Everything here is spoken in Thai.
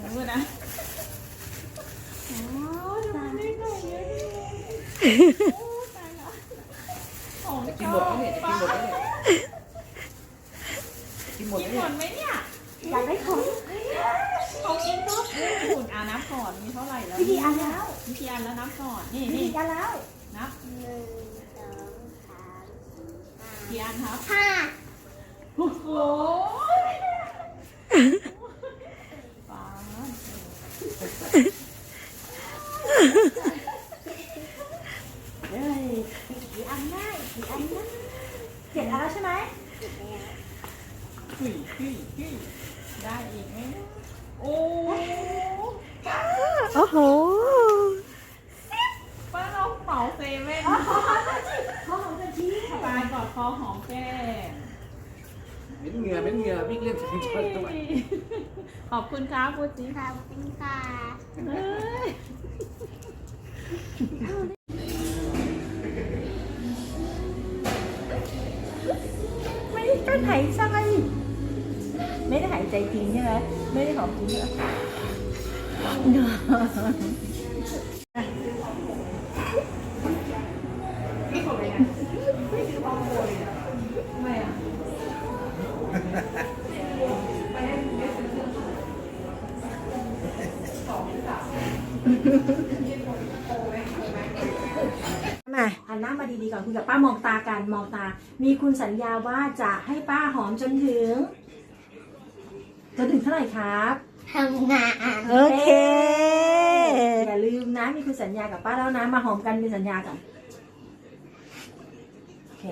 อย่าพูดนะโอ้ทำไมได้ไก่เยอะจังเลยโอ้ตายแล้วของจะชกินอหมดบไหมเนี่ยจะป้ากินหมดไหมเนี่ยกินหมดกิไหมนหมเนี่ยดไหมเนี่ยอยากได้ของเขากินก็ขุนอ่านับก่อนมีเท่าไหร่แล้ววิธีอันแล้ววิธีอันแล้วนับก่อนนี่วินี่ธีกันแล้วนับหนึ่งสองสามกี่อันครับห้าโอ้โหป้า เอ้ย กี่อันได้กี่อันได้เจ็ดอันแล้วใช่ไหมหุยหุยหุยได้อีกไหมเนี่ยโอ้โอ้โหป้าเราเป่าเซเว่นขอของกันทีตายกอดคอหอมแก้ม เหม็นเหงื่อเหม็นเหงื่อวิ่งเล่นถึงจนทำไมขอบคุณครับพูดสิขอบคุณค่ะเฮ้ยไม่ได้กั้นหายใจไม่ได้หายใจจริงใช่ไหมไม่ได้หอมจริงใช่ไหมไม่ มาหันหน้ามาดีๆก่อนคุยกับป้ามองตากันมองตา มีคุณสัญญาว่าจะให้ป้าหอมจนถึงจนถึงเท่าไหร่ครับทำงานโอเคอย่าลืมนะมีคุณสัญญากับป้าแล้วนะ มาหอมกันมีสัญญากันโอเค